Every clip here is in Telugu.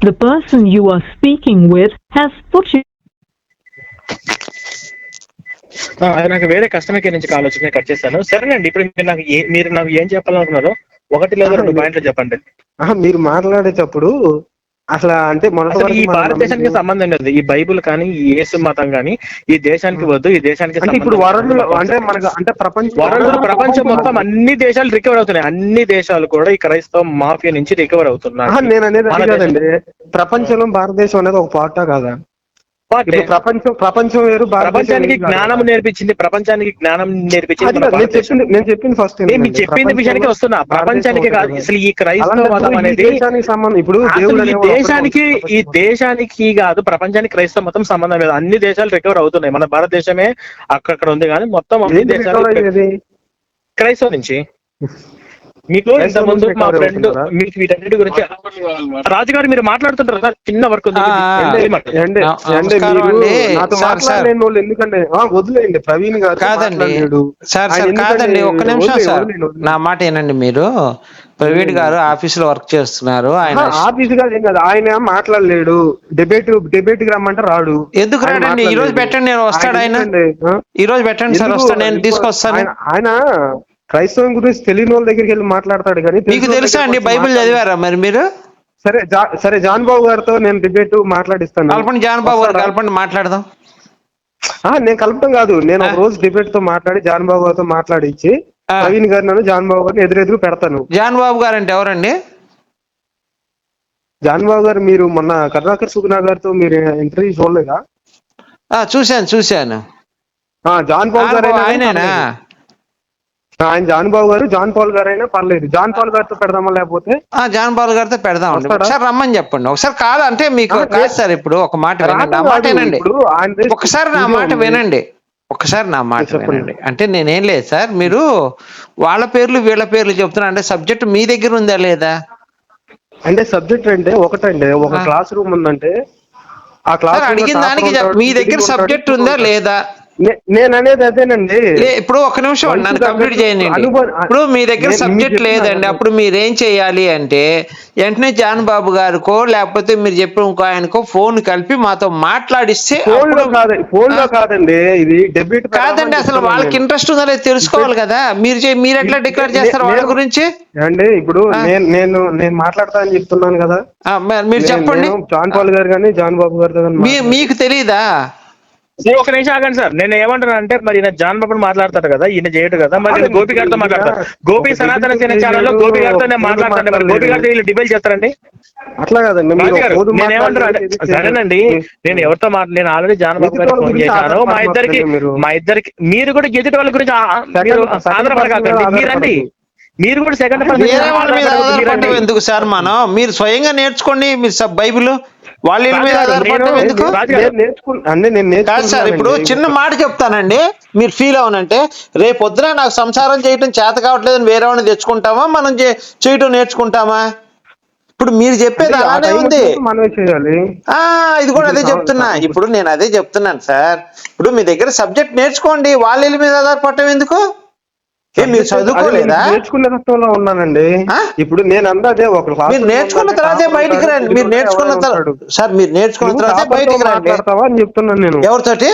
The person you are speaking with has put you నాకు వేరే కస్టమర్ కేర్ నుంచి కాల్ వచ్చింది కట్ చేస్తాను సరేనండి ఇప్పుడు మీరు నాకు మీరు నాకు ఏం చెప్పాలనుకున్నారో ఒకటి లేదా రెండు పాయింట్లు చెప్పండి. ఆహా, మీరు మాట్లాడేటప్పుడు అసలు అంటే మొదటి ఈ భారతదేశానికి సంబంధం లేదు. ఈ బైబుల్ కానీ ఈ యేసు మతం కానీ ఈ దేశానికి వద్దు ఈ దేశానికి అంటే ఇప్పుడు వరల్డ్. అంటే మనకు అంటే ప్రపంచ వరల్డ్ ప్రపంచం మొత్తం అన్ని దేశాలు రికవర్ అవుతున్నాయి. అన్ని దేశాలు కూడా ఈ క్రైస్తవ మాఫియా నుంచి రికవర్ అవుతున్నాయి నేను అనేది ప్రపంచంలో భారతదేశం అనేది ఒక పార్టా కాదా? ఇప్పుడు ప్రపంచం ప్రపంచం వేరు ప్రపంచానికి? జ్ఞానం నేర్పించింది ప్రపంచానికి జ్ఞానం నేర్పించింది నేను. చెప్పింది నేను చెప్పింది ఫస్ట్ నేను చెప్పింది విషయానికి వస్తున్నా. ప్రపంచానికి కాదు అసలు ఈ క్రైస్తవ మతం అనేది దేశానికి సంబంధం ఇప్పుడు ఈ దేశానికి ఈ దేశానికి కాదు ప్రపంచానికి క్రైస్తవ మతం సంబంధం లేదు. అన్ని దేశాలు రికవర్ అవుతున్నాయి. మన భారతదేశమే అక్కడక్కడ ఉంది కానీ మొత్తం అన్ని దేశాలు? క్రైస్తవ నుంచి. మీకు క్రైస్తవ ఇంత ముందు నుంచి మా ఫ్రెండ్? మీకు వీటన్నిటి గురించి రాజుగారు మీరు మాట్లాడుతుంటారు కదా చిన్న వర్క్ సార్, సార్. ఎందుకంటే ఆ, వదిలేయండి. ప్రవీణ్ గారు కాదండి. సార్ సార్ కాదండి. ఒక్క నిమిషం సార్. నా మాట ఏనండి మీరు. ప్రవీణ్ గారు ఆఫీస్లో వర్క్ చేస్తున్నారు. ఆయన ఆఫీస్ కాదు ఏం కాదు. ఆయన మాట్లాడలేడు. డిబేట్ డిబేట్కి రమ్మంటే రాడు. ఎందుకు రాడండి? ఈ రోజు. పెట్టండి, నేను వస్తాడు ఆయన. ఈ రోజు పెట్టండి సార్? వస్తాను నేను తీసుకొస్తాను. ఆయన క్రైస్తవం గురించి తెలియని వాళ్ళ దగ్గరికి వెళ్ళి మాట్లాడతాడు కానీ మీకు తెలుసా అండి బైబిల్. చదివారా మరి మీరు? సరే సరే జాన్ బాబు గారితో నేను డిబేట్ మాట్లాడిస్తాను. కలపండి జాన్ బాబు గారు? కలపండి మాట్లాడదాం. ఆ, నేను కలపడం కాదు. నేను ఒక. రోజు డిబేట్తో మాట్లాడి జాన్ బాబు గారితో మాట్లాడించి. ప్రవీణ్ గారు నన్ను జాన్ బాబు గారిని ఎదురెదురు పెడతాను. జాన్ బాబు గారు అంటే ఎవరండి? జాన్ బాబు గారు మీరు మొన్న కరుణాకర్ సుగుణా గారితో మీరు ఇంటర్వ్యూ చూడలేదా? చూశాను చూశాను. జాన్ బాబు గారు బాబు ఆయనేనా? ఆయన జాన్ బాబు గారు జాన్ పాల్ గారు అయినా పర్లేదు. జాన్ పాల్ గారితో పెడదామా లేకపోతే? ఆ, జాన్ బాబు గారితో పెడదామండి వస్తాడా? ఒకసారి రమ్మని చెప్పండి. ఒకసారి కాదు అంటే మీకు కాదు సార్ ఇప్పుడు ఒక మాట వినండి. మాట. వినండి. ఒకసారి నా మాట. వినండి. ఒకసారి నా మాట చెప్పండి. వినండి. అంటే నేనేం లేదు సార్. మీరు వాళ్ళ పేర్లు వీళ్ళ పేర్లు చెప్తున్నా. అంటే సబ్జెక్ట్ మీ దగ్గర ఉందా లేదా? అంటే సబ్జెక్ట్ అంటే ఒకటండి. ఒక. క్లాస్ రూమ్ ఉందంటే ఆ క్లాస్ అడిగిన దానికి మీ దగ్గర సబ్జెక్ట్ ఉందా లేదా? నేను అనేది అదేనండి ఇప్పుడు ఒక నిమిషం నన్ను కంప్లీట్ చేయండి ఇప్పుడు మీ దగ్గర సబ్జెక్ట్ లేదండి. అప్పుడు మీరు ఏం చేయాలి అంటే వెంటనే జాన్ బాబు గారికో లేకపోతే మీరు చెప్పిన ఇంకో ఆయనకో ఫోన్ కలిపి మాతో మాట్లాడిస్తే ఫోన్లో కాదు ఫోన్లో. కాదండి ఇది డెబ్యూట్ కాదండి అసలు వాళ్ళకి ఇంట్రెస్ట్ ఉందో లేదో తెలుసుకోవాలి కదా మీరు మీరు ఎట్లా డిక్లేర్ చేస్తారు వాళ్ళ గురించి అండి ఇప్పుడు. నేను నేను నేను మాట్లాడతా అని చెప్తున్నాను కదా మరి చెప్పండి జాన్ పాల్ గారు కానీ జాన్ బాబు మాట్లాడతాను. మీకు తెలియదా సరే, ఒక నిమిషం ఆగండి సార్. నేను ఏమంటున్నా అంటే మరి ఈయన జాన్ బాబు మాట్లాడతాడు కదా ఈయన చేయడు కదా మరి గోపి గారితో ఈయన మాట్లాడతాను గోపి సనాతన సేన ఛానల్లో గోపి గారితో నేను మాట్లాడతాను మరి. గోపి గారితో వీళ్ళు డిబేట్ చేస్తారండి? అట్లా కాదండి నేను ఏమంటున్నా సరేనండి. నేను ఎవరితో మాట్లా నేను ఆల్రెడీ జాన్ బాబు గారికి ఫోన్ చేశాను. మా ఇద్దరికి మీరు. మా ఇద్దరికి మీరు కూడా ఎదుటి వాళ్ళ గురించి ఆధారపడకండి. మీరండి మీరు కూడా సెకండ్ ఎందుకు సార్ మనం? మీరు స్వయంగా నేర్చుకోండి మీరు సబ్ బైబిల్. వాళ్ళ మీద ఆధారపడటం ఎందుకు? కాదు సార్ ఇప్పుడు. చిన్న మాట చెప్తానండి. మీరు ఫీల్ అవునంటే రేపు పొద్దున నాకు సంసారం చేయటం చేత కావట్లేదని వేరే వాడిని తెచ్చుకుంటామా? మనం చేయటం నేర్చుకుంటామా? ఇప్పుడు మీరు చెప్పేది అలానే ఉంది. ఇది కూడా అదే చెప్తున్నా. ఇప్పుడు నేను అదే చెప్తున్నాను సార్. ఇప్పుడు మీ దగ్గర సబ్జెక్ట్ నేర్చుకోండి. వాళ్ళ మీద ఆధారపడటం ఎందుకు? మీరు చదువుకోలేదా? నేర్చుకునే తత్వంలో ఉన్నానండి? ఇప్పుడు నేను అందాదే ఒక మీరు నేర్చుకున్న తర్వాతే బయటికి రండి. మీరు నేర్చుకున్న తర్వాత. సార్ మీరు నేర్చుకున్న తర్వాతే బయటికి రండి. అని చెప్తున్నాను నేను. ఎవరితోటి?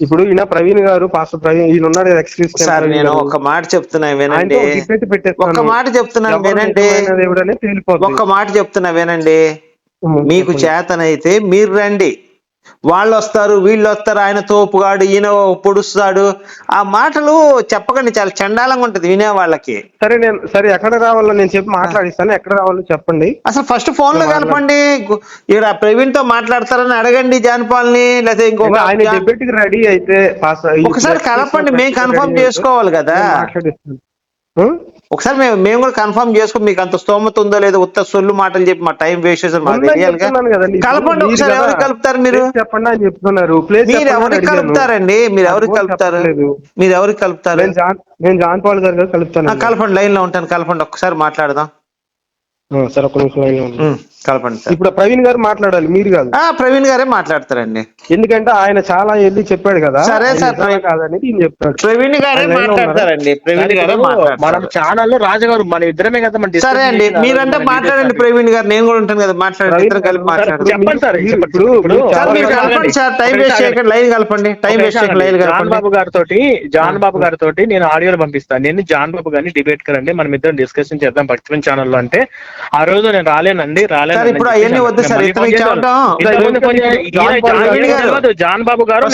ఇప్పుడు ఈయన ప్రవీణ్ గారు పాస్టర్ ప్రవీణ్ ఈయన ఉన్నాడు కదా ఎక్స్ క్రిస్టియన్ సార్ నేను. ఒక మాట చెప్తున్నా వినండి. ఒక మాట చెప్తున్నాను ఎవరు వినండి. ఒక్క మాట చెప్తున్నా వినండి. మీకు. చేతనైతే మీరు రండి. వాళ్ళు వస్తారు వీళ్ళు వస్తారు ఆయన తోపుగాడు ఈయన పొడుస్తాడు. ఆ మాటలు చెప్పకండి చాలా చండాలంగా ఉంటది వినే వాళ్ళకి. సరే నేను సరే ఎక్కడ రావాలో నేను చెప్పి మాట్లాడిస్తాను. ఎక్కడ రావాలో చెప్పండి. అసలు ఫస్ట్ ఫోన్లో కలపండి. ఇక్కడ ప్రవీణ్తో మాట్లాడతారని అడగండి జాన్పాల్ని లేకపోతే ఇంకొక ఆయన డిబేట్ రెడీ అయితే ఒకసారి కలపండి మేము కన్ఫర్మ్ చేసుకోవాలి కదా? ఒకసారి మేము మేము కూడా కన్ఫర్మ్ చేసుకో మీకు అంత స్తోమత ఉందో లేదో ఉత్త సొల్లు మాటలు చెప్పి మా టైం వేస్ట్ చేసారు మాకు. ఇప్పుడు కలపండి ఒకసారి ఎవరికి కలుపుతారు మీరు? చెప్పండి అని చెప్తున్నారు. మీరు ఎవరికి. కలుపుతారండి? మీరు ఎవరికి కలుపుతారు. మీరు ఎవరికి కలుపుతారు? నేను జాన్ పాల్ గారు కలుపుతాను కలపండి లైన్లో ఉంటాను కలపండి ఒక్కసారి మాట్లాడదాం. సరే ఒక నిమిషం. కలపండి సార్. ఇప్పుడు ప్రవీణ్ గారు మాట్లాడాలి మీరు కాదు. ఆ, ప్రవీణ్ గారే మాట్లాడతారండి. ఎందుకంటే ఆయన చాలా వెళ్ళి చెప్పాడు కదా సరే ప్రవీణ్. చెప్తాడు గారే మాట్లాడతారండి ప్రవీణ్ గారే మనం ఛానల్లో రాజుగారు మన ఇద్దరమే కదా మనం సరే అండి మీరంటే మాట్లాడండి ప్రవీణ్ గారు నేను కూడా ఉంటాను కదా మాట్లాడండి ఇద్దరు కలిపి మాట్లాడండి. చెప్పండి సార్. ఇప్పుడు మీరు కలపండి టైం వేస్ట్ చేయకండి లైన్ కలపండి టైం వేస్ట్ చేయకండి లైన్ ఆగండి. జాన్ కలపండి. బాబు గారితో జాన్ బాబు గారితో నేను ఆడియోలు పంపిస్తాను. నేను జాన్ బాబు గారిని డిబేట్ కరండి మనం ఇద్దరం డిస్కషన్ చేద్దాం భక్తివన్ ఛానల్లో అంటే. ఆ రోజు నేను రాలేనండి రాలేను సార్, ఇప్పుడు అవన్నీ వద్దు సార్. జాన్ బాబు గారు.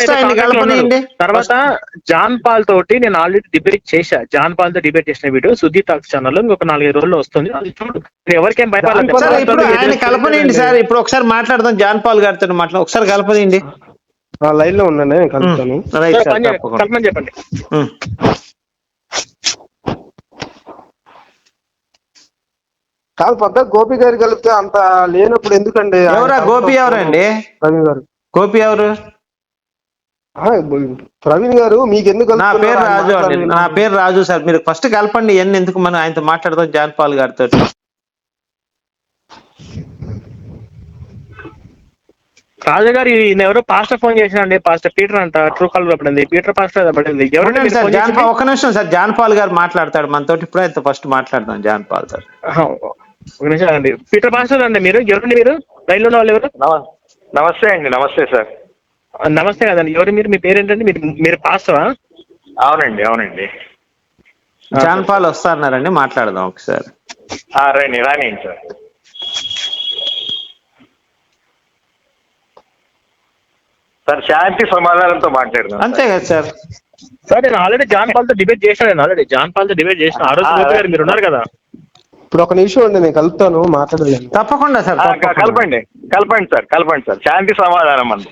తర్వాత జాన్ పాల్ తోటి నేను ఆల్రెడీ డిబేట్ చేశా. జాన్ పాల్తో డిబేట్ చేసిన వీడియో సుధీ టాక్స్ ఛానల్లో ఇంకొక నాలుగైదు రోజుల్లో వస్తుంది. అది చూడు. నేను ఎవరికేం భయపడలేదు సార్ ఇప్పుడు ఆయన కలపనీయండి సార్. ఇప్పుడు ఒకసారి మాట్లాడదాం జాన్ పాల్ గారితో మాట్లాడు ఒకసారి కలపనీయండి. ఆ లైన్లో ఉన్నాను నేను కలుపుతాను. చెప్పండి. కాదు పెద్ద గోపి గారు కలిపితే అంత లేనప్పుడు ఎందుకండి? ఎవరా? గోపి ఎవరండి? ప్రవీణ్ గారు. గోపి ఎవరు? ప్రవీణ్ గారు మీకు ఎందుకు నా? పేరు రాజు అండి. నా పేరు రాజు సార్. మీరు ఫస్ట్ కలపండి ఇవన్నీ ఎందుకు మనం ఆయనతో మాట్లాడదాం జాన్ పాల్ గారితో రాజుగారు ఈయన ఎవరో పాస్టర్ ఫోన్ చేసినండి పాస్టర్ పీటర్ అంట ట్రూ కాల్ పడింది పీటర్ పాస్టర్ పడింది. ఎవరంటే ఒక నిమిషం సార్ జాన్ పాల్ గారు మాట్లాడతాడు మనతో ఇప్పుడు అయితే ఫస్ట్ మాట్లాడదాం జాన్ పాల్ సార్. ఒక నిమిషం అండి పీటర్ పాస్టర్ అండి మీరు ఎవరండి మీరు? రైల్లో ఉన్న వాళ్ళు ఎవరు? నమ- నమస్తే అండి నమస్తే సార్. నమస్తే కదండి. ఎవరు మీరు? మీ పేరేంటండి? మీరు మీరు పాస్టరా? అవునండి అవునండి. జాన్ పాల్ వస్తారన్నారండి మాట్లాడదాం ఒకసారి. రండి రానియండి సార్. సార్ శాంతి సమాధానంతో మాట్లాడదాం అంతే కదా సార్. సార్ నేను ఆల్రెడీ జాన్ పాల్తో డిబేట్ చేశాను నేను ఆల్రెడీ జాన్ పాల్తో డిబేట్ చేసిన ఆ రోజు గోపి గారు మీరు ఉన్నారు కదా. ఇప్పుడు ఒక నిమిషం అండి నేను కలుపుతాను మాట్లాడలేను తప్పకుండా సార్. కలపండి కలపండి సార్ కలపండి సార్. శాంతి సమాధానం అంది.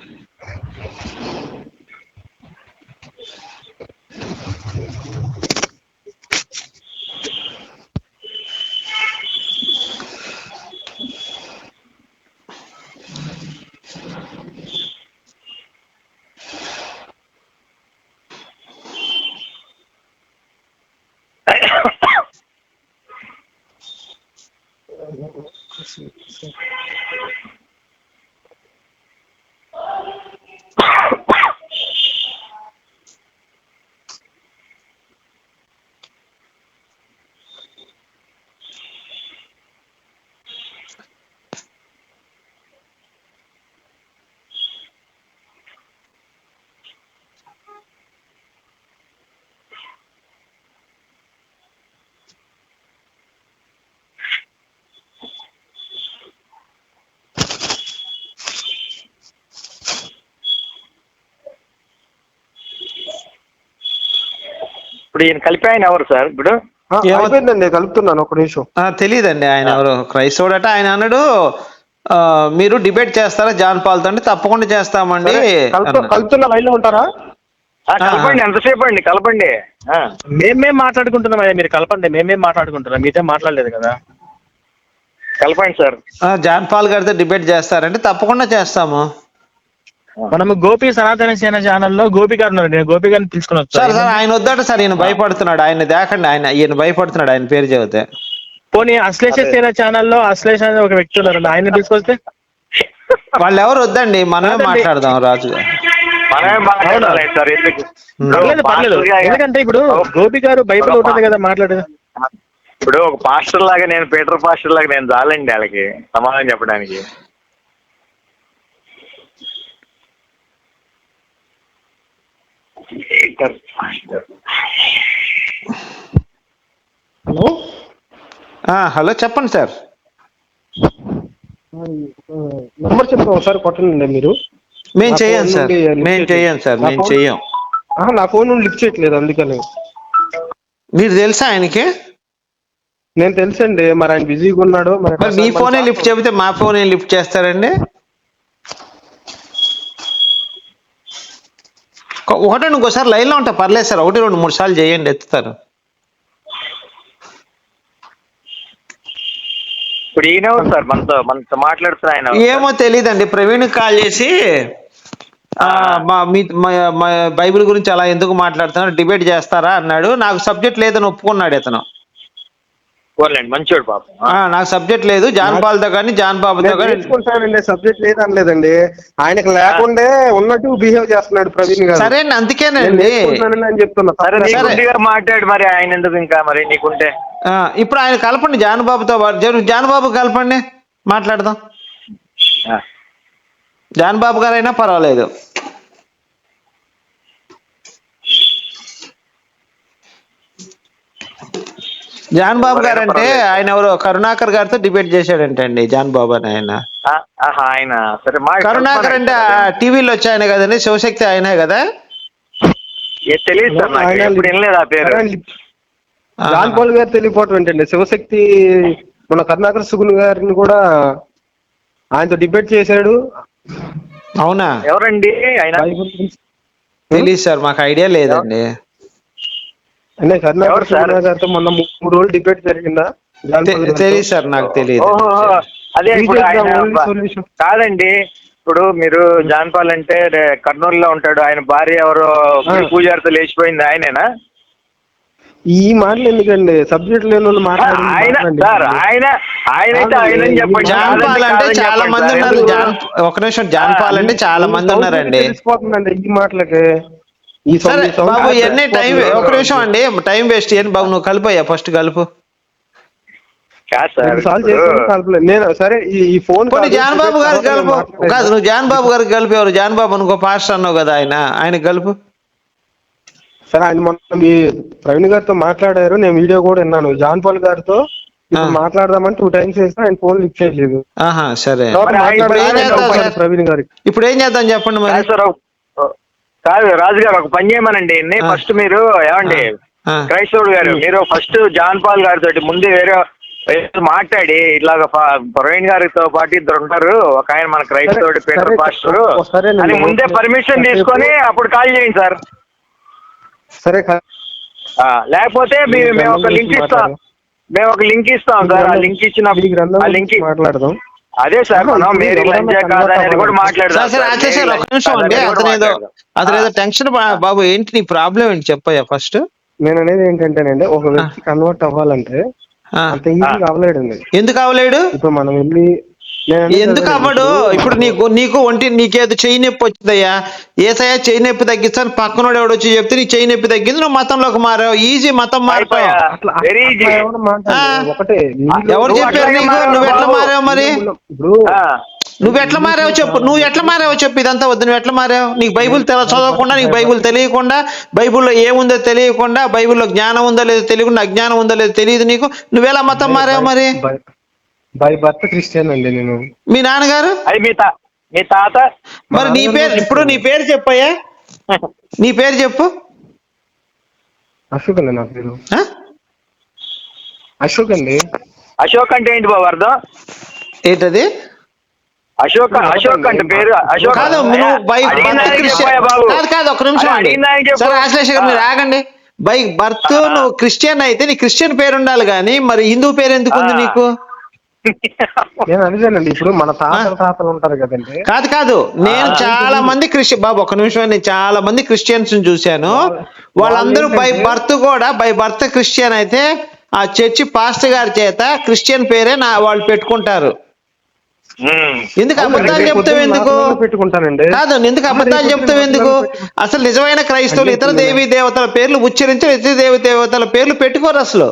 ఇప్పుడు ఈయన కలిపి ఆయన ఎవరు సార్? ఇప్పుడు? అయిపోయిందండి కలుపుతున్నాను ఒక నిమిషం. ఆ, తెలీదండి ఆయన ఎవరు? క్రైస్తవుడట ఆయన అన్నాడు మీరు డిబేట్ చేస్తారా జాన్ పాల్ అంటే తప్పకుండా చేస్తామండి. కలుపుతున్న లైన్లో ఉంటారా కలపండి ఎంతసేపు అండి? కలపండి. ఆ, మేమేం మాట్లాడుకుంటున్నాం అయ్యా మీరు కలపండి. మేమేం మాట్లాడుకుంటున్నాం? మీతో మాట్లాడలేదు కదా. కలపండి సార్. ఆ, జాన్ పాల్ గారితో డిబేట్ చేస్తారంటే తప్పకుండా చేస్తాము. మనము గోపి సనాతన సేన ఛానల్లో గోపి గారు ఉన్నారు నేను గోపి గారిని తీసుకుని సార్ వచ్చాను సార్ ఆయన వద్దట సార్ ఈయన భయపడుతున్నాడు. ఆయన దేకండి ఆయన ఈయన భయపడుతున్నాడు ఆయన పేరు చెబితే. పోనీ అశ్లేష సేన ఛానల్లో అశ్లేష అనే ఒక వ్యక్తి ఉన్నారు ఆయన తీసుకొస్తే? వాళ్ళు ఎవరు వద్దండి మనమే కాదండి. మాట్లాడదాం రాజు. గారు మనమే మాట్లాడాలి సార్ ఎందుకు? పర్లేదు పర్లేదు. పాస్టర్ గా- ఎందుకంటే ఇప్పుడు గోపి గారు బైబిల్ ఉంటుంది కదా మాట్లాడేది. ఇప్పుడు ఒక పాస్టర్ లాగా నేను పీటర్ పాస్టర్ లాగా నేను చాలండి వాళ్ళకి సమాధానం చెప్పడానికి పీటర్ పాస్టర్. హలో? ఆ, హలో చెప్పండి సార్. నంబర్ చెప్తాం ఒకసారి కొట్టండి మీరు. మేము ఫోన్ సార్. మేము. చెయ్యం సార్ మేము ఆహా, నా ఫోన్ నుండి లిఫ్ట్ చేయట్లేదు అందుకని. మీరు తెలుసా ఆయనకి? నేను తెలుసండి మరి ఆయన బిజీగా ఉన్నాడు మరి మరి మీ ఫోనే లిఫ్ట్ చెబితే మా ఫోన్ ఏం లిఫ్ట్ చేస్తారండి? ఒకటే ఇంకోసారి లైన్లో ఉంటా పర్లేదు సార్. ఒకటి రెండు మూడు సార్లు చేయండి ఎత్తుతారు. ఇప్పుడు ఈయన సార్? మనతో మనతో మాట్లాడుతున్న ఆయన? ఏమో తెలియదండి ప్రవీణ్ కాల్ చేసి ఆ, మా మీ మా- మా బైబిల్ గురించి అలా ఎందుకు మాట్లాడుతున్నారు? డిబేట్ చేస్తారా? అన్నాడు. నాకు సబ్జెక్ట్ లేదని ఒప్పుకున్నాడు ఇతను. పోలేండి మంచోడు పాప. ఆ, నాకు సబ్జెక్ట్ లేదు. జాన్ పాల్తో కానీ జాన్ బాబుతో నేను కానీ. నేర్చుకుంటానండి సబ్జెక్ట్ లేదనలేదండి. ఆయనకు లేకుండే ఉన్నట్టు బిహేవ్ చేస్తున్నాడు ప్రవీణ్ గారు. సరే అండి నేను అందుకేనండి అని చెప్తున్నా. సరే తప్పే. మాట్లాడు మరి ఆయన ఎందుకు ఇంకా మరి నీకుంటే. ఆ, ఇప్పుడు ఆయన కలపండి జాన్ బాబుతో పాటు జరు- జాన్ బాబు కలపండి. మాట్లాడదాం. ఆ. జాన్ బాబు గారైనా పర్వాలేదు. జాన్ బాబు గారు అంటే ఆయన ఎవరో కరుణాకర్ గారితో డిబేట్ చేశాడంటండి జాన్ బాబు అని ఆయన. ఆయన. సరే మా కరుణాకర్ అంటే టీవీలో వచ్చి ఆయన కదండి శివశక్తి ఆయనే కదా? ఏ తెలియదు సార్ నాకు. వినలేదు ఆ పేరు. జాన్ పాల్ గారు తెలియపోవటం ఏంటండి? శివశక్తి మన కరుణాకర్ సుగున్ గారిని కూడా ఆయనతో డిబేట్ చేశాడు. అవునా? ఎవరండి? ఆయన. తెలియదు సార్ మాకు ఐడియా లేదండి. అంటే సార్? గారితో మొన్న మూడు రోజులు డిబేట్ జరిగిందా జాన్ పాల్? తెలియదు సార్ నాకు తెలియదు అదే ఇప్పుడు ఆయన. కాదండి ఇప్పుడు మీరు జాన్పాల్ అంటే రే- కర్నూలులో ఉంటాడు ఆయన భార్య ఎవరో పూజారితో లేచిపోయింది ఆయనేనా ఈ మాటలు ఎందుకండి సబ్జెక్ట్ లేని వాళ్ళు మాట్లాడి ఆయన మాట్లాడండి. సార్ ఆయన ఆయన చెప్పండి జాన్ పాల్ అంటే చాలా మంది. ఉన్నారు? జాన్ ఒక నిమిషం జాన్ పాల్ అంటే చాలా మంది ఉన్నారండి తెలిసిపోతుందండి ఈ మాటలకి ఈ బాబు ఎన్ని టైం. ఒక నిమిషం అండి టైం వేస్ట్ చేయను బాబు నువ్వు కలిపోయా ఫస్ట్ కలుపు. నేను సరే ఈ ఫోన్ కొన్ని జాన్ బాబు గారికి కలుపు. కాదు నువ్వు జాన్ బాబు గారికి కలిపి ఎవరు? జాన్ బాబు అనుకో పాస్టర్ అన్నావు కదా ఆయన. ఆయన కలుపు. సరే ఆయన మొన్న మీ ప్రవీణ్ గారితో మాట్లాడారు. నేను వీడియో కూడా విన్నాను. జాన్ పాల్ గారితో. మాట్లాడదామని టూ టైమ్స్ చేస్తే ఆయన ఫోన్ లిఫ్ట్ చేయలేదు. సార్? ప్రవీణ్ గారికి. ఇప్పుడు ఏం చేద్దాం చెప్పండి మరి? కాదు రాజు గారు ఒక పని చేయమనండి. ఫస్ట్ మీరు ఏమండి. క్రైస్తవుడు గారు మీరు ఫస్ట్ జాన్ పాల్ గారితో ముందు వేరే మాట్లాడి ఇట్లాగ ఫ- ప్రవీణ్ గారితో పాటు ఇద్దరు ఉంటారు. ఒక ఆయన మన క్రైస్తవుడు పీటర్ పాస్టర్. అని ముందే పర్మిషన్ తీసుకొని అప్పుడు కాల్ చేయండి సార్. సరే లేకపోతే మేము ఒక లింక్ ఇస్తాం. మేము ఒక లింక్ ఇస్తాం సార్. ఆ లింక్ ఇచ్చిన ఈ గ్రంథం ఆ లింక్ మాట్లాడదాం. అదే సార్ మనం మేరీ కూడా మాట్లాడదాం సార్ సార్. ఒక నిమిషం అండి టెన్షన్ బాబు ఏంటి నీ ప్రాబ్లం ఏంటి చెప్పయ్యా ఫస్ట్? నేను అనేది ఏంటంటేనండి ఒక వ్యక్తి కన్వర్ట్ అవ్వాలంటే అంత ఈజీగా అవ్వలేడండి. ఎందుకు అవలేడు ఇప్పుడు మనం వెళ్ళి ఎందుకు అవ్వడు? ఇప్పుడు నీకు నీకు ఒంటి నీకేదో చెయ్యి నొప్పి వచ్చిందయ్యా. ఏసయ్యా చెయ్యి నొప్పి తగ్గిస్తాను పక్కనోడు ఎవడు వచ్చి చెప్తే నీ చెయ్యి నొప్పి తగ్గింది నువ్వు మతంలోకి మారావు. ఈజీ మతం మారిపోయావు. ఎవరు నువ్వు చెప్పారు నీకు? మారావు. నువ్వు ఎట్లా. మారావు మరి? ఇప్పుడు ఆ, నువ్వు ఎట్లా మారావు చెప్పు? నువ్వు ఎట్లా మారావు చెప్పు? ఇదంతా వద్దు. నువ్వు ఎట్లా మారావు? నీకు బైబుల్ తెల చదవకుండా నీకు బైబుల్ తెలియకుండా బైబుల్లో ఏముందో తెలియకుండా బైబుల్లో జ్ఞానం ఉందో లేదో తెలియకుండా అజ్ఞానం ఉందో లేదో తెలియదు నీకు. నువ్వెలా మతం మారావు మరి? బై- బర్త్ క్రిస్టియన్ అండి నేను. మీ నాన్నగారు? అది మీ తా మీ తాత. మరి నీ పేరు ఇప్పుడు నీ పేరు చెప్పయ్యా? నీ పేరు చెప్పు. అశోక్ అండి నా పేరు. ఆ? అశోక్ అండి. అశోక్ అంటే ఏంటి బాబు అర్థం? ఏంటది? అశోక్ అశోక్ అంటే పేరు అశోక్. కాదు నువ్వు బై అడిగిన బర్త్ దానికి క్రిస్టియన్. బాబు. కాదు కాదు ఒక నిమిషం అండి. అడిగిన దానికి చెప్పు. సరే ఆశ్లేష గారు మీరు ఆగండి. By birth. నువ్వు క్రిస్టియన్ అయితే నీ క్రిస్టియన్ పేరు ఉండాలి కానీ మరి హిందూ పేరు ఎందుకు ఉంది ఆ. నీకు? నేను ఇప్పుడు మన తాతల తాతలు ఉంటారు కదండి. కాదు కాదు. నేను. చాలా మంది క్రిస్టియన్ బాబు ఒక నిమిషం నేను చాలా మంది క్రిస్టియన్స్ చూశాను. వాళ్ళందరూ బై బర్త్ కూడా బై బర్త్ క్రిస్టియన్ అయితే ఆ చర్చి పాస్టర్ గారి చేత క్రిస్టియన్ పేరే నా వాళ్ళు పెట్టుకుంటారు. ఎందుకు అబద్ధాలు చెప్తావు ఎందుకు? కాదు ఎందుకు అబద్ధాలు చెప్తావు ఎందుకు? అసలు నిజమైన క్రైస్తవులు ఇతర దేవీ దేవతల పేర్లు ఉచ్చరించి ఇతర దేవి దేవతల పేర్లు పెట్టుకోరు అసలు.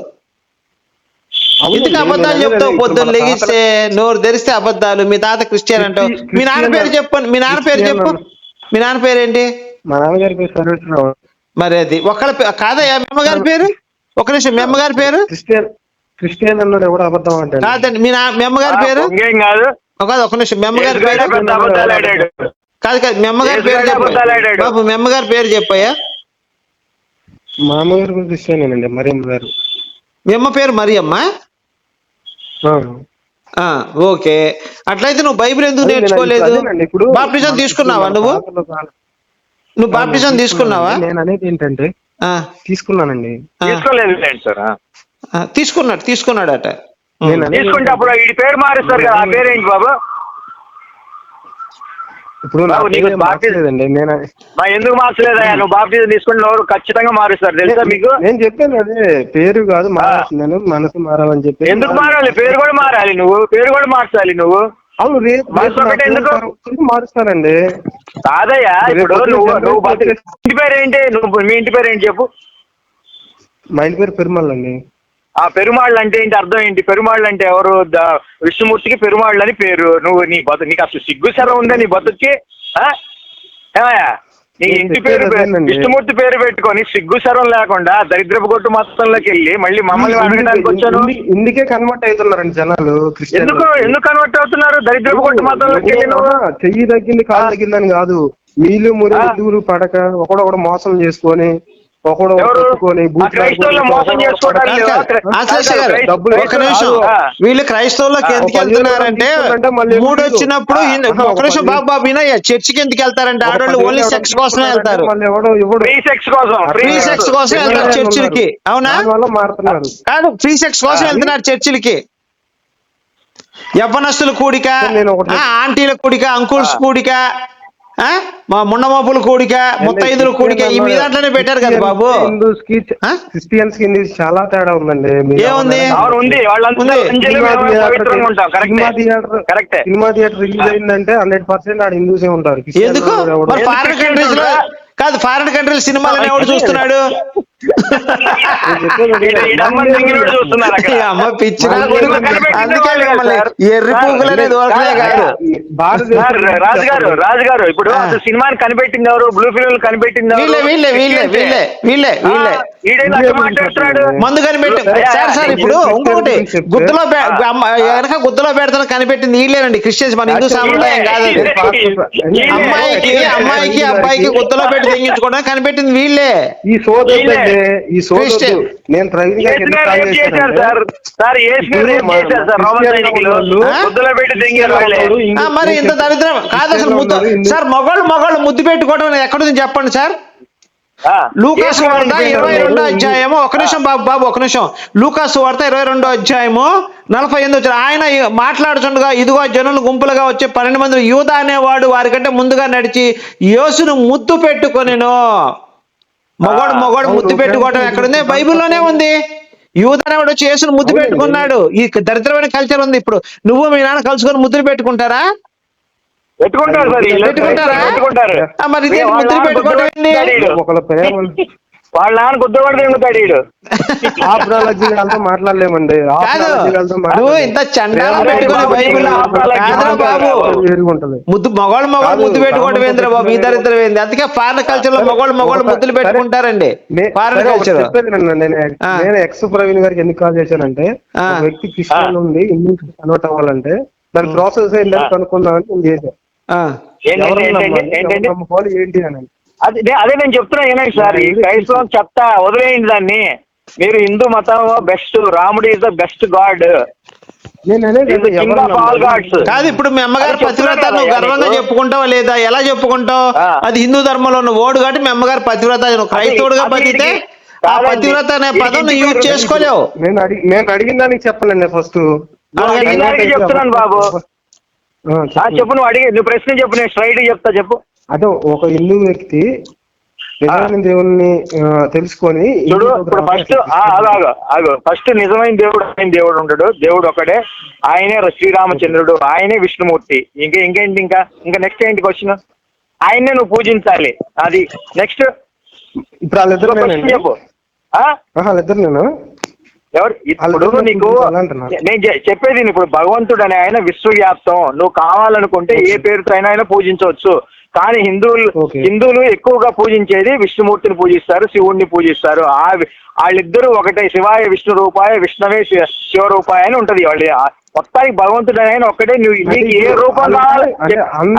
ఎందుకు అబద్ధాలు చెప్తావు పొద్దున్న లెగిస్తే నోరు తెరిస్తే అబద్ధాలు? మీ తాత క్రిస్టియన్ అంటావు. మీ నాన్న పేరు క్రిస్టియన్ చెప్పండి మీ నాన్న పేరు చెప్పు. క్రిస్టియన్ మీ నాన్న పేరేంటి? మా నాన్నగారి పేరు సర్వేశ్వరరావు మరి అది ఒకళ్ళ కాదయ్యా మీ అమ్మగారి పేరు? ఒక నిమిషం మీ అమ్మగారి పేరు? క్రిస్టియన్ క్రిస్టియన్ అన్నాడు ఎవడు అబద్ధం అంటే కాదండి మీ మీ అమ్మగారి పేరు? కాదు. ఒక నిమిషం మీ అమ్మగారి పేరు కాదు కాదు మీ అమ్మగారి పేరు చెప్పు. బాబు మీ అమ్మగారి పేరు చెప్పయ్యా. మా అమ్మగారు కూడా క్రిస్టియనేనండి మరియమ్మ గారు. మీ అమ్మ పేరు మరియమ్మ? ఓకే. అట్లయితే నువ్వు బైబిల్ ఎందుకు నేర్చుకోలేదు? బాప్టిజం తీసుకున్నావా నువ్వు. నువ్వు బాప్టిజం తీసుకున్నావా? నేను అనేది ఏంటంటే ఆ, తీసుకున్నానండి. తీసుకోలేదు సార్. ఆ, తీసుకున్నాడు తీసుకున్నాడట. తీసుకుంటే అప్పుడు ఈ పేరు మారుస్తారు కదా ఆ పేరు ఏంటి బాబు? ఇప్పుడు మార్చలేదండి. నేను ఎందుకు మార్చలేదా నువ్వు బాప్టిజం తీసుకుని ఎవరు ఖచ్చితంగా మారుస్తారు. తెలుసా మీకు? నేను చెప్పాను అదే పేరు కాదు మారాల్సిందని మనసు మారాలని చెప్పి. ఎందుకు మారాలి? పేరు కూడా మారాలి నువ్వు. పేరు కూడా మార్చాలి నువ్వు. అవును రేపు ఎందుకు? మారుస్తానండి కాదయ్యా ఇప్పుడు నువ్వు ఇంటి పేరు ఏంటి నువ్వు మీ ఇంటి పేరు ఏంటి చెప్పు. మా ఇంటి పేరు పెరుమల్ అండి. ఆ పెరుమాళ్ళు అంటే ఏంటి అర్థం ఏంటి? పెరుమాళ్ళు అంటే ఎవరు విష్ణుమూర్తికి పెరుమాళ్ళు అని పేరు. నువ్వు నీ బతు నీకు అసలు సిగ్గు శరం ఉందా నీ బతుక్కి? ఏమయ్యా? నీ ఇంటి పేరు. విష్ణుమూర్తి పేరు పెట్టుకొని సిగ్గు శరం లేకుండా దరిద్రపు కొట్టు మొత్తంలోకి వెళ్ళి మళ్ళీ మమ్మల్ని అడగడానికి వచ్చాను? ఇంది- ఇందుకే కన్వర్ట్ అవుతున్నారండి జనాలు ఎందుకు ఎందుకు కన్వర్ట్ అవుతున్నారు? దరిద్రపు కొట్టు మతంలోకి వెళ్ళి? చెయ్యి తగ్గింది కాలు తగ్గిందని కాదు. నీళ్ళు మురి దూరు పడక ఒకడొకడు మోసం చేసుకొని వీళ్ళు క్రైస్తవులకు ఎందుకు వెళ్తున్నారంటే మూడు? వచ్చినప్పుడు ఒక నిమిషం బాబు బాబు వినయ్య చర్చికి ఎందుకు వెళ్తారంటే ఆడవాళ్ళు ఓన్లీ సెక్స్ కోసమే వెళ్తారు. ఫ్రీ సెక్స్ కోసం కోసం వెళ్తారు చర్చిలకి. అవునా? కాదు ఫ్రీ సెక్స్ కోసం వెళ్తున్నారు చర్చిలకి. యవ్వనస్తుల కూడిక ఆంటీల కూడిక అంకుల్స్ కూడిక మా ముండమోపుల కూడిక ముత్తైదుల కూడిక ఈ మీ దాంట్లోనే పెట్టారు కదా బాబు. హిందూస్కి ఆ? క్రిస్టియన్స్కి చాలా తేడా ఉందండి. ఏముంది? సినిమా థియేటర్ రిలీజ్ అయిందంటే హండ్రెడ్ పర్సెంట్ ఆడ హిందూసే ఉంటారు. ఎందుకు? ఫారిన్ కంట్రీస్లో? కాదు ఫారిన్ కంట్రీస్ సినిమాలను ఎవడు చూస్తున్నాడు? నేను చెప్పేది అదే. ఈడ- ఈడ అమ్మని దింగినోడు చూస్తున్నారు అక్కడ. ఈ అమ్మ పిచ్చి మన నాకు తెలుగు కొడుకు. కనిపెట్టిందే అందుకే వాళ్ళు కదా మిమ్మల్ని సార్. ఎర్రి పూకులు అనేది దొరకలే కాదు భారతదేశం సార్, రాజు గారు రాజు గారు ఇప్పుడు సినిమాని కనిపెట్టింది ఎవరు బ్లూ ఫిల్మ్ కనిపెట్టింది? వీళ్ళే వీళ్ళే వీళ్ళే వీళ్ళే వీళ్ళే వీళ్ళే మందు కనిపెట్టి సార్ ఇప్పుడు ఇంకొకటి గుద్దలో వెనక గుద్దలో పెడతాను కనిపెట్టింది వీళ్ళేనండి క్రిస్టియన్స్ మన హిందూ సాంప్రదాయం కాదు అది వీళ్ళే. అమ్మాయికి అమ్మాయికి అబ్బాయికి గుద్దలో పెట్టి తెగించుకోవడానికి కనిపెట్టింది వీళ్ళే ఈ సోదొద్దండి ఈ క్రిస్టియన్. నేను ప్రవీణ్ గారికి యేసు ఎందుకు గారు కాల్ ఏం చేశారు చేశానంటే, సార్? సార్ యేసు గారు ఏం ఇప్పుడు చేశారు సార్? రోమన్ క్రిస్టియన్ సైనికులు వాళ్ళు, ముద్దులో పెట్టి దింగారు వాళ్ళే. వాళ్ళు ఆ, హిందూ- మరి ఇంత దరిద్రం. కాదు అసలు ముద్దు సార్ మొగోళ్ళు మొగోళ్ళు ముద్దు పెట్టుకోవడం ఎక్కడుంది చెప్పండి సార్? ఆ, లూకాసు వార్త ఏం ఇరవై? రెండో అధ్యాయము. ఒక నిమిషం బాబు బాబు ఒక నిమిషం. లూకాసు వార్త ఇరవై రెండో అధ్యాయము నలభై ఎనిమిది వచ్చిన ఆయన మాట్లాడుతుండగా ఇదిగో జనులు గుంపులుగా వచ్చే పన్నెండు మంది యూద అనేవాడు వారికంటే ముందుగా నడిచి యోసును ముద్దు పెట్టుకొనెను. మొగోడు మొగోడు ముద్దు పెట్టుకోవటం ఎక్కడుంది? బైబిల్లోనే ఉంది. యూద అనేవాడు వచ్చి యేసును ముద్దు పెట్టుకున్నాడు. ఈ దరిద్రమైన కల్చర్ ఉంది ఇప్పుడు. నువ్వు మీ నాన్న కలుసుకొని ముద్దులు పెట్టుకుంటారా? పెట్టుకుంటారు మరి ముద్దులు పెట్టుకోవడం వాళ్ళ నాన్న వీడు ఆప్రాలజీలతో మాట్లాడలేమండి. కాదు. ఆప్రాలజీలతో నువ్వు ఇంత చండాలం పెట్టుకుని బైబిల్ కాదురా బాబు. వేరుగుంటది ముద్దు మగవాళ్ళు మగవాళ్ళు ముద్దు పెట్టుకోవడం ఏంద్రా బాబు? ఈ దరిద్రం ఏంది? అందుకే ఫారెన్ కల్చర్లో మగవాళ్ళు మగవాళ్ళు ముద్దులు. పెట్టుకుంటారండి. నే- ఫారెన్ సరే, ఒకటి కల్చర్ చెప్పేది వినండి. నేను ఆ. నేను ఎక్స్ ప్రవీణ్ గారికి ఎందుకు కాల్ చేశానంటే ఆ. ఒక వ్యక్తి క్రిస్టియన్ ఉంది ఇంగ్లీష్ కన్వర్ట్ అవ్వాలంటే దాని ప్రాసెస్ ఏంటని కనుక్కుందామని నేను చేశాను. ఏంటండి ఎవరు ఏంటండి నమ్మాలి? ఎవరు ఏంటండి నమ్ముకోవాలి ఏంటి అని. అదే అదే నేను చెప్తున్నా ఏనండి సార్. ఈ క్రైస్తవం చెత్త వదిలేయండి దాన్ని. మీరు హిందూ మతం బెస్ట్ రాముడు ఇస్ ద బెస్ట్ గాడ్. కాదు ఇప్పుడు మీ అమ్మగారు పతివ్రత నువ్వు గర్వంగా. చెప్పుకుంటావా లేదా? ఎలా చెప్పుకుంటావు. అది హిందూ ధర్మంలో ఉన్న ఓడు కాబట్టి మీ అమ్మగారు పతివ్రత నువ్వు క్రైస్తవుడుగా బతికితే ఆ. పతివ్రత అనే పదం యూజ్ చేసుకోలేవు. నేను అడిగి నేను అడిగిన దానికి చెప్పాలండి ఫస్ట్. చెప్తున్నాను బాబు. చెప్పు. నువ్వు అడిగి నువ్వు ప్రశ్న చెప్పు నేను స్ట్రైట్ చెప్తా చెప్పు. అదే ఒక హిందూ వ్యక్తి నిజమైన దేవుణ్ణి తెలుసుకొని చూడు ఇప్పుడు ఫస్ట్ ఫస్ట్ నిజమైన దేవుడు ఆయన దేవుడు ఉంటాడు? దేవుడు ఒకడే ఆయనే శ్రీరామచంద్రుడు ఆయనే విష్ణుమూర్తి. ఇంకా ఇంకేంటి ఇంకా? ఇంకా నెక్స్ట్ ఏంటి క్వశ్చన్ ఆయన్నే నువ్వు పూజించాలి. అది నెక్స్ట్ ఇప్పుడు వాళ్ళిద్దరు చెప్పు? వాళ్ళిద్దరు నేను. ఎవరు? ఇప్పుడు నీకు. నేను చెప్పేది. ఇప్పుడు భగవంతుడు అనే ఆయన విశ్వవ్యాప్తం. నువ్వు కావాలనుకుంటే ఏ పేరుతో అయినా ఆయన పూజించవచ్చు. కానీ హిందువులు. హిందువులు ఎక్కువగా పూజించేది విష్ణుమూర్తిని పూజిస్తారు శివుణ్ణి పూజిస్తారు. ఆ వాళ్ళిద్దరూ ఒకటే శివాయ విష్ణు రూపాయ విష్ణవే శివ రూపాయ అని ఉంటది. వాళ్ళు మొత్తానికి భగవంతుడు అనే ఆయన ఒక్కటే నువ్వు నీకు ఏ రూపం కావాలి?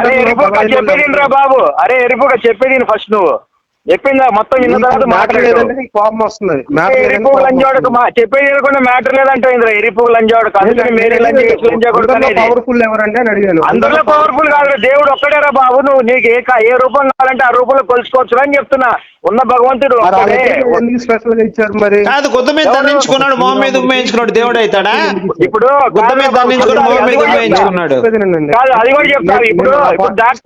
అరే భగవంతుడు చెప్పేది రా బాబు. అరే ఎరుపుక చెప్పేది ఫస్ట్ నువ్వు. చెప్పిందా? మొత్తం విన్న తర్వాత మ్యాటర్ మాట్లాడు లేదంటే నీకు కోపం వస్తుంది. ఎరిపు చెప్పేది వినకుండా మ్యాటర్ లేదంటే ఇంద్ర. ఎరిపు లంజాడుకు. అందుకని మేరీ లంజ లంజా కొడుకు అందరిలో అనేది. పవర్ఫుల్ ఎవరంటే అని అడిగాను. అందరిలో పవర్ఫుల్ కాదు దేవుడు ఒక్కడేరా బాబు. నువ్వు నీకు ఏ క- ఏ రూపం కావాలంటే ఆ రూపంలో కొలుచుకోవచ్చు అని చెప్తున్నా. ఉన్న భగవంతుడు ఒక్కడే. స్పెషల్గా ఇచ్చారు మరి? కాదు గుద్ద మీద దండించుకున్నాడు మొహం మీద ఉమ్మేయించుకున్నాడు దేవుడు అవుతాడా ఇప్పుడు గుద్ద మీద కాదు, దండించుకుని మొహం మీద అది కూడా ఉమ్మేయించుకున్నాడు. కాదు అది కూడా చెప్తారు ఇప్పుడు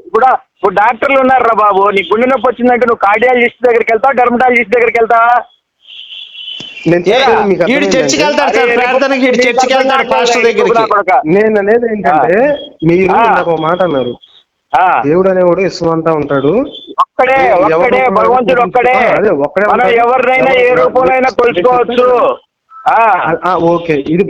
ఇప్పుడు ఇప్పుడు డాక్టర్లు ఉన్నారు రా బాబు. నీ గుండె నొప్పి వచ్చిందంటే నువ్వు కార్డియాలజిస్ట్ దగ్గరికి వెళ్తావా డెర్మటాలజిస్ట్ దగ్గరికి వెళ్తావా? నేను ఏ, చెప్పేది మీకు వీడు అర్థమైందంటే- చర్చికి వెళ్తాడు సార్ అరే, ప్రార్థనకి వీడు చర్చికి వెళ్తాడు పాస్టర్ దగ్గరికి. కొడుకా. నేను అనేది ఏంటంటే మీరు. నాకు ఒక మాట అన్నారు. ఆ, దేవుడు అనేవాడు ఇష్టమంతా ఉంటాడు. ఒక్కడే భగవంతుడు ఒక్కడే. అదే, ఒక్కడే. ఎవరినైనా ఏ రూపంలో కొలుచుకోవచ్చు ఓకే. ఇది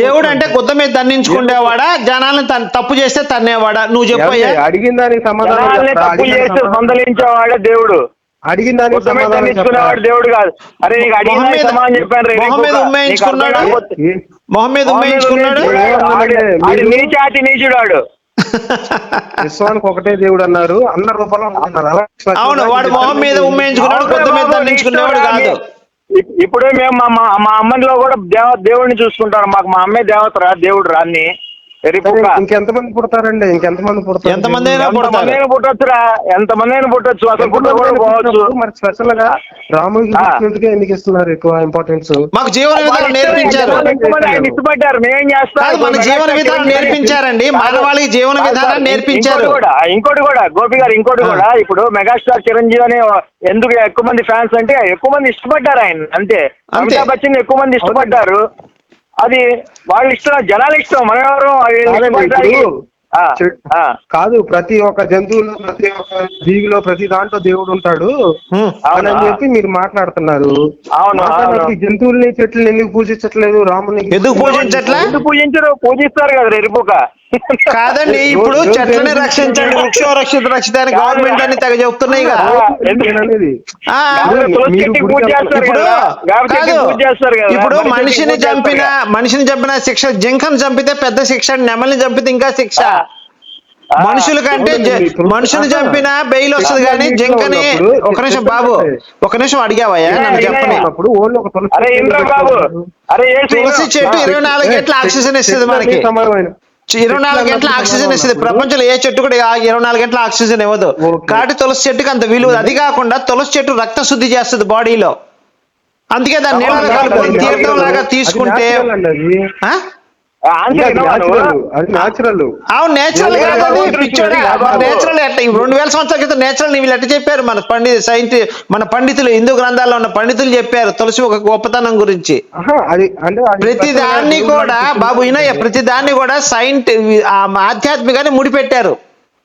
దేవుడు అంటే గుద్ద మీద దండించుకునేవాడా జనాలను తను తప్పు చేస్తే తన్నేవాడా? నువ్వు చెప్పయ్యా అడిగిన దానికి సమాధానం. తప్పు చేస్తే మందలించేవాడే దేవుడు. అడిగిన దానికి సమాధానం దేవుడు కాదు. అరే నీకు అడిగిన మొహం మీద- సమాధానం చెప్పాను రే మొహం మీద ఉమ్మేయించుకున్నాడు. ఏ- మొహం మీద ఉమ్మేయించుకున్నాడు? ఆడు నీచాటి నీచుడు ఆడు విశ్వానికి ఒకటే దేవుడు అన్నారు. అందరి రూపంలో అవును వాడు మొహం మీద ఉమ్మేయించుకున్నాడు గుద్ద మీద దండించుకునేవాడు కాదు. ఇప్పుడు మేము మా మా- అమ్మలో కూడా దేవ దేవుడిని చూసుకుంటారు మాకు మా అమ్మే దేవతరా దేవుడు రాన్ని ఇంకెంతమంది పుడతారండి? ఇంకెంతమంది పుడతారు? ఎంతమంది అయినా పుట్టొచ్చురా. అయినా పుట్టొచ్చు. అసలు పోవచ్చు. మరి స్పెషల్గా రాముడికి ఎందుకు ఇస్తున్నారు ఎక్కువ ఇంపార్టెన్స్ మాకు జీవన విధానం నేర్పించారు. ఇష్టపడ్డారు. మేమేం చేస్తాం? మన జీవన విధానం నేర్పించారండి. మానవాళికి జీవన విధానం నేర్పించారు. ఇంకోటి కూడా ఇంకోటి కూడా గోపి గారు ఇంకోటి. కూడా ఇప్పుడు మెగాస్టార్ చిరంజీవి అనే ఎందుకు ఎక్కువ మంది ఫ్యాన్స్ అంటే ఎక్కువ మంది ఇష్టపడ్డారు ఆయన అంతే. అంతే. అమితాబ్ బచ్చన్ ఎక్కువ మంది ఇష్టపడ్డారు. అది వాళ్ళ ఇష్టం జనాల ఇష్టం. మన ఎవరు అది కాదండి, ఇష్టపడ్డానికి- ఇప్పుడు ఆ, చె- ఆ. కాదు ప్రతి ఒక్క జంతువులో ప్రతి ఒక్క జీవిలో ప్రతి దాంట్లో దేవుడు ఉంటాడు. అని? చెప్పి మీరు మాట్లాడుతున్నారు. జంతువుల్ని చెట్లని ఎందుకు పూజించట్లేదు? రాముని ఎందుకు పూజించట్లా? ఎందుకు పూజించరు? పూజిస్తారు కదా ఎరుపుక కాదండి ఇప్పుడు చెట్లని రక్షించండి వృక్షం రక్షిత రక్షితాన్ని గవర్నమెంట్ అని తెగ చెప్తున్నాయి కదా. ఇప్పుడు కదా, ఇప్పుడు మనిషిని చంపిన. మనిషిని చంపిన శిక్ష జింకను చంపితే పెద్ద శిక్ష నెమలిని చంపితే ఇంకా శిక్ష. మనుషుల కంటే మనుషులు. చంపిన బెయిల్ వస్తుంది కానీ జింకని ఒక నిమిషం బాబు ఒక నిమిషం అడిగావయ్యా నన్ను చెప్పని. తులసి అరే చెట్టు ఇరవై నాలుగు గంటల ఆక్సిజన్ ఇస్తుంది మనకి. ఇరవై నాలుగు గంటల ఆక్సిజన్ ఇస్తుంది? ప్రపంచంలో ఏ చెట్టు కూడా ఇరవై నాలుగు గంటల ఆక్సిజన్ ఇవ్వదు. కాబట్టి తులసి చెట్టుకి అంత విలువ అది కాకుండా తులసి చెట్టు రక్త శుద్ధి చేస్తుంది బాడీలో. అందుకే దాన్ని నీళ్ళలో కలుపుకొని తీర్థం లాగా తీసుకుంటే అవును నేచురల్ రెండు వేల సంవత్సరాల క్రితం నేచురల్ వీళ్ళు ఎట్ట చెప్పారు. మన పండిత సైంటి మన పండితులు హిందూ గ్రంథాల్లో ఉన్న పండితులు చెప్పారు తులసి ఒక గొప్పతనం గురించి. ప్రతి దాన్ని కూడా బాబు వినయ్య ప్రతి దాన్ని కూడా సైంట్ ఆ ఆధ్యాత్మికాన్ని ముడిపెట్టారు.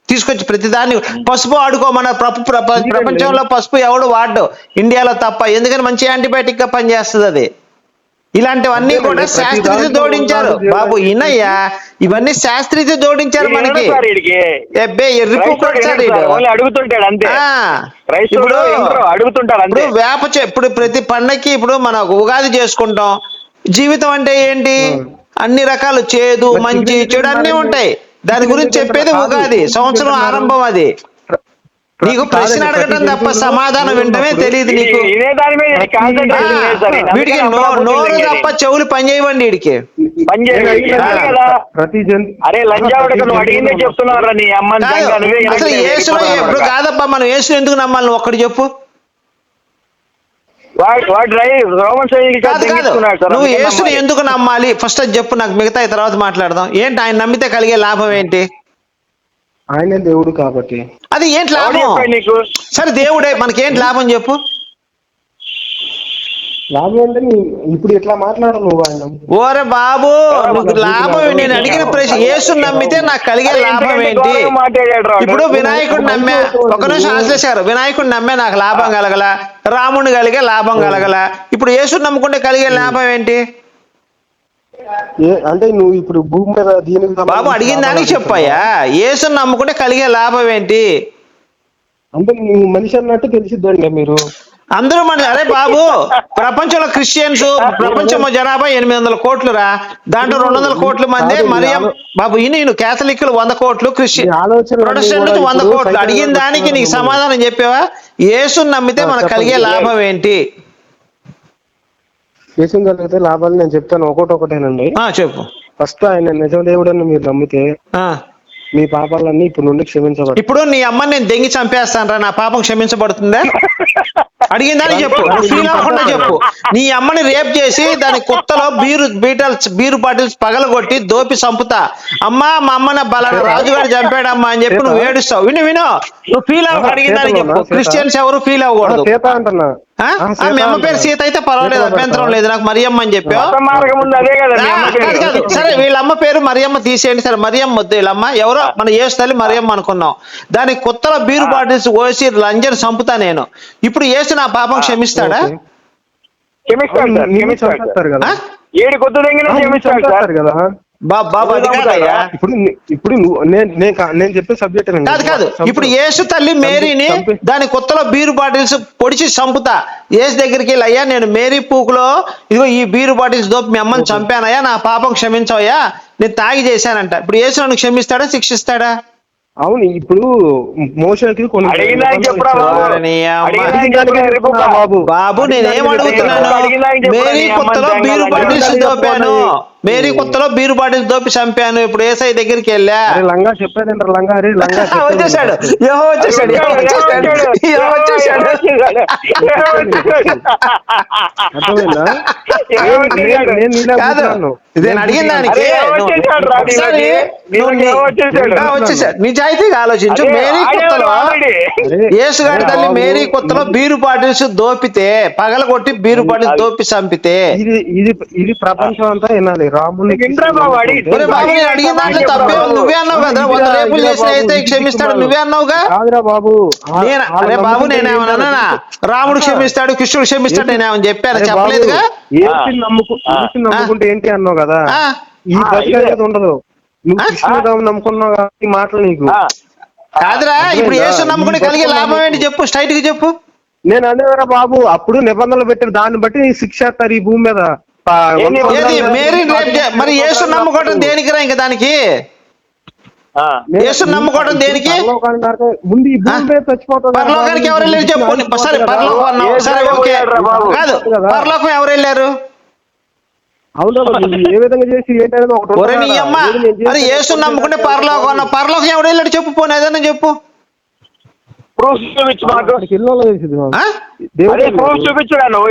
తీసుకొచ్చి ప్రతి దాన్ని పసుపు ఆడుకోమన్న ప్రప ప్రప- ప్రపంచంలో పసుపు ఎవడు వాడు ఇండియాలో తప్ప. ఎందుకని మంచి యాంటీబయాటిక్గా పనిచేస్తుంది అది? ఇలాంటివన్నీ కూడా దాంట్లో జోడించారు బాబు. ఇనయ్య ఇవన్నీ శాస్త్రీయ జోడించారు మనకి. ఎబ్బే అడుగుతుంటాడు అంతే అడుగుతుంటాడు ఇప్పుడు వేప ఇప్పుడు ప్రతి పండక్కి ఇప్పుడు మన ఉగాది చేసుకుంటాం జీవితం అంటే ఏంటి అన్ని రకాలు చేదు మంచి చెడు అన్ని. ఉంటాయి దాని గురించి చెప్పేది. ఉగాది సంవత్సరం. ఆరంభం అది నీకు ప్రశ్న అడగటం ప్రతి తప్ప సమాధానం వింటమే తెలియదు నీకు. వీడికి నోరు. తప్ప చెవులు పని చేయవండి వీడికి. ప్రతి అసలు. యేసులో ఎప్పుడు కాదప్పా మనం యేసుని ఎందుకు నమ్మాలి? నువ్వు ఒక్కటి చెప్పు నువ్వు యేసుని నమ్మాలి. ఎందుకు నమ్మాలి? ఫస్ట్ అది చెప్పు నాకు మిగతా ఈ తర్వాత మాట్లాడదాం. ఏంటి ఆయన నమ్మితే కలిగే లాభం ఏంటి? ఆయనే దేవుడు కాబట్టి. అది ఏంటి లాభం? నీకు సరే దేవుడే మనకేంటి లాభం చెప్పు. లాభం అంటే ఇప్పుడు ఇట్లా మాట్లాడవు నువ్వు ఆయన? ఓరే బాబు నీకు లాభం నేను అడిగిన ప్రశ్న యేసుని నమ్మితే నాకు కలిగే లాభం ఏంటి. ఇప్పుడు వినాయకుడు నమ్మే ఒక నిమిషం ఆశ్లేషారు. వినాయకుడు నమ్మే నాకు లాభం కలగల రాముడిని కలిగే లాభం కలగల. ఇప్పుడు యేసుని నమ్ముకుంటే కలిగే లాభం ఏంటి? అంటే నువ్వు ఇప్పుడు భూమి మీద దీనికి బాబు అడిగిన దానికి లాభాలు చెప్పయ్యా. యేసుని నమ్ముకుంటే కలిగే లాభం ఏంటి? అంటే నువ్వు మనిషి అన్నట్టు తెలిసిద్దండి మీరు. అందరూ మన అరే బాబు ప్రపంచంలో క్రిస్టియన్స్ ప్రపంచం జనాభా ఎనిమిది వందల కోట్లు రా దాంట్లో రెండు వందల కోట్ల మంది మరియం బాబు ఈ నేను కేథలిక్లు వంద కోట్లు క్రిస్టియన్ ప్రొటెస్టెంట్ వంద కోట్లు. అడిగిన దానికి నీకు. సమాధానం చెప్పావా? యేసుని నమ్మితే మనకు కలిగే. లాభం ఏంటి? దేశం కలిగితే లాభాలు నేను చెప్తాను. ఒకటి ఒకటేనండి. చెప్పు. ఫస్ట్ ఆయన నిజం దేవుడని మీరు నమ్మితే మీ పాపాలన్నీ ఇప్పుడు నుండి క్షమించబడతాయి. ఇప్పుడు నీ అమ్మని నేను దెంగి చంపేస్తాను రా నా పాపం క్షమించబడుతుందా? అడిగిందని చెప్పు. ఫీల్ అవ్వకుండా చెప్పు. నీ అమ్మని రేప్ చేసి దాని కొత్తలో బీరు బీటల్స్ బీరు బాటిల్స్ పగలగొట్టి దోపి చంపుతా. అమ్మా మా అమ్మని బలానా రాజుగారు చంపాడమ్మా అని చెప్పి నువ్వు ఏడుస్తావు. విను విను. నువ్వు ఫీల్ అవ్వ అడిగిందని చెప్పు. క్రిస్టియన్స్ ఎవరు ఫీల్ అవ్వకూడదు. మీ అమ్మ పేరు. సీత అయితే పర్వాలేదు అభ్యంతరం లేదు నాకు మరియమ్మ అని చెప్పావు. సరే వీళ్ళ అమ్మ పేరు. మరియమ్మ తీసేయండి సరే. మరియమ్మ వద్దు వీళ్ళమ్మ. ఎవరో మన యేసు తల్లి మరియమ్మ అనుకున్నాం. దానికి కొత్తలో బీరు బాటిల్స్ పోసి లంజర్ చంపుతా నేను. ఇప్పుడు యేసు నా పాపం క్షమిస్తాడా. క్షమిస్తాడు కదా. ఇప్పుడు నేను నేను కా- నేను చెప్పే సబ్జెక్ట్ కాదు కాదు. ఇప్పుడు యేసు తల్లి మేరీని దాని కొత్తలో బీరు బాటిల్స్ పొడిచి చంపుతా. యేసు దగ్గరికి వెళ్ళి అయ్యా నేను మేరీ పూకులో ఇదిగో ఈ బీరు బాటిల్స్ దోపి మీ అమ్మని చంపానయ్యా నా పాపం క్షమించవయ్యా నేను తాగి చేశానంట. ఇప్పుడు యేసు నన్ను క్షమిస్తాడా శిక్షిస్తాడా? అవును ఇప్పుడు చెప్పురా బాబు? నేనేం అడుగుతున్నాను? మేరీ కొత్తలో బీరు. బాటిల్స్ దోపాను. మేరీ కొత్తలో బీరు బాటిల్స్ దోపి చంపాను. ఇప్పుడు ఏసఐ దగ్గరికి వెళ్ళా. లంగా చెప్పేది ఏంట్రా లంగా? వచ్చేసాడు? యహో వచ్చేసాడు యహో వచ్చేసాడు నేను- కాదు అడిగిన దానికి వచ్చేసాడు ఒకసారి నిజాయితీగా ఆలోచించు. మేరీ కొత్తలో యేసు గారి తల్లి మేరీ కొత్తలో బీరు బాటిల్స్ దోపితే పగలగొట్టి బీరు బాటిల్స్ దోపి చంపితే ఇది ఇది ఇది ప్రపంచం అంతా వినాలి. రాముని నీకు ఇంద్రా బాబు అడిగి- ఒరే బాబు నేను అడిగిన దాంట్లో తప్పే ఉంది. నువ్ే అన్నావు కదా? వంద రేపులు చేసిన అయితే క్షమిస్తాడు? నువ్వే అన్నావుగా? కాదురా బాబు. అరే బాబు నేనేమన్నా రాముడు క్షమిస్తాడు కృష్ణుడు క్షమిస్తాడు నేనేమని చెప్పాను? చెప్పలేదుగా? నమ్ముకుంటే ఏంటి అన్నావు కదా? ఆ. ఈ ఉండదు. నువ్వు? కృష్ణుడు నమ్ముకున్నావు కాబట్టి మాటలు నీకు. కాదురా ఇప్పుడు? యేసు నమ్ముకుని కలిగే లాభం ఏంటి చెప్పు స్ట్రైట్గా చెప్పు. నేను అనేవరా బాబు అప్పుడు నిబంధనలు పెట్టారు దాన్ని బట్టి శిక్ష ఈ భూమి మీద. ఏంది? మేరీ రేపు మరి యేసు నమ్ముకోవడం దేనికిరా ఇంకా దానికి? యేసుని నమ్ముకోవడం దేనికి? ముందు పరలోకానికి ఎవరు వెళ్ళారు చెప్పు. సరే పరలోకం యేసు సరే ఓకే. కాదు పరలోకం ఎవరు వెళ్ళారు? యేసు నమ్ముకుంటే పరలోకం అన్న పరలోకం ఎవరు వెళ్ళాడు చెప్పు పోనీ ఏదైనా చెప్పు. ప్రూఫ్ చూపించు మాకు. అదే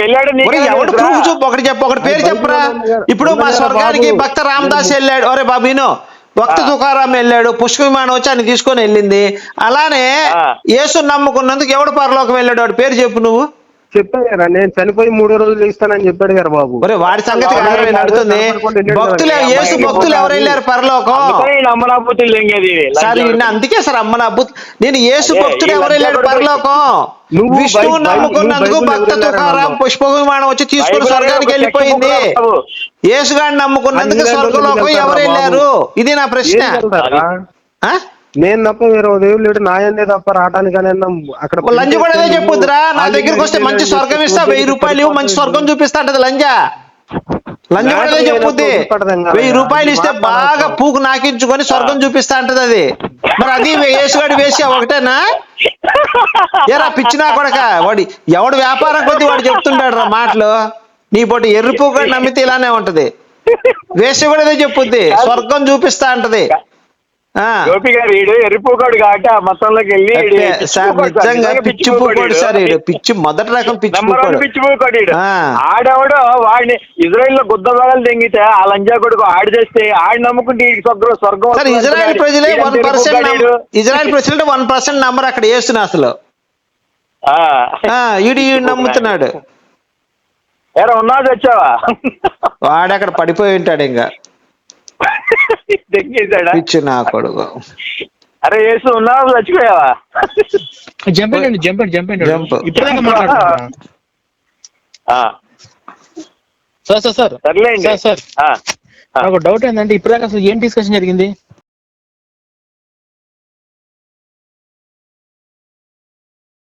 వెళ్ళాడు ఎవడు చూపు? ఒకటి చెప్పు ఒకటి పేరు చెప్పురా? ఇప్పుడు మా స్వర్గానికి. భక్త రామదాస్ వెళ్ళాడు. ఒరే బాబు విను. భక్త తుకారాం వెళ్ళాడు పుష్ప విమానం వచ్చి ఆయన తీసుకొని వెళ్ళింది. అలానే. యేసు నమ్ముకున్నందుకు ఎవడు పరలోకం వెళ్ళాడు? వాడి పేరు చెప్పు నువ్వు. చెప్పాను కదా నేను చనిపోయి మూడో రోజులు ఇస్తానని చెప్పాడు కదా బాబు ఒరే వాడి సంగతి కాదు నేను అడుగుతుంది భక్తులు యేసు భక్తులు ఎవరు వెళ్ళారు పరలోకం అందుకని లెంగేది ఇది. సార్. ఈయన అందుకే సార్ అమ్మ నా బుద్ధి నేను యేసు అదే, భక్తుడు ఎవరు వెళ్ళాడు పరలోకం నువ్వు విష్ణువు నమ్ముకున్నందుకు నువ్వు భక్త బైబిల్ తుకారాం పుష్ప విమానం వచ్చి తీసుకుని బైబిల్ స్వర్గానికి వెళ్ళిపోయింది. యేసుగాడిని నమ్ముకున్నందుకు అన్ని స్వర్గలోకం ఎవరు వెళ్ళారు? ఇది నా ప్రశ్న ఏం వెళ్తారా? ఆ? నేను తప్ప వేరే దేవుడు లేడు నాయన్నే తప్ప రావటానికి అక్కడ లంజ కూడా అదే చెప్పుద్దిరా. నా దగ్గరికి వస్తే మంచి స్వర్గం ఇస్తా వెయ్యి రూపాయలు ఇవ్వు మంచి స్వర్గం చూపిస్తా అంటది లంజ. లంజ కూడా అదే చెప్పుద్ది. వెయ్యి రూపాయలు ఇస్తే బాగా పూకు నాకించుకొని స్వర్గం చూపిస్తా అంటది అది. మరి అది యేసుగాడి వేసి ఒకటేనా? ఏరా పిచ్చినా కొడక? వాడి ఎవడు వ్యాపారం కొద్ది వాడు చెప్తుంటాడు రా మాటలు. నీ పొట్టి ఎర్రి పూగడు నమ్మితే ఇలానే ఉంటది. వేసి కూడా అదే చెప్పుద్ది. స్వర్గం చూపిస్తా అంటది. గోపి గారు ఈడు ఎర్రిపోకాడు కాబట్టి ఆ మతంలోకి వెళ్ళి సార్. నిజంగా పిచ్చి పూకోడు సార్ ఈడు. పిచ్చి మొదటి రకం పిచ్చి పూకోడు. పిచ్చి పూకోడు ఈడు. ఆడెవడో వాడిని ఇజ్రాయెల్లో గుద్ద భాగాలు తెంగితే ఆ లంజా కొడుకు ఆడు చేస్తే ఆడు నమ్ముకుంటే ఈడికి స్వర్గం స్వర్గం సార్ ఇజ్రాయెల్. ప్రజలే వన్ పర్సెంట్. ఇజ్రాయెల్ ప్రజలు వన్ పర్సెంట్ నంబర్ అక్కడ వేస్తున్నా అసలు. ఈడు ఈడు నమ్ముతున్నాడు. ఏరా ఉన్నావు తెచ్చావా? వాడు అక్కడ పడిపోయి ఉంటాడు ఇంకా. తెంగేశాడా పిచ్చి నా కొడుకు. అరే యేసు ఉన్నావు? చచ్చిపోయావా? జంపండి జంపండి జంపండి Jump. ఇప్పుడే మాట్లాడుతున్నా ఆ, సార్ సార్ సార్. సర్లేండి. Sir sir. ఆ, ఆ. నాకు డౌట్ ఏంటంటే ఇప్పటిదాకా అసలు ఏం డిస్కషన్ జరిగింది?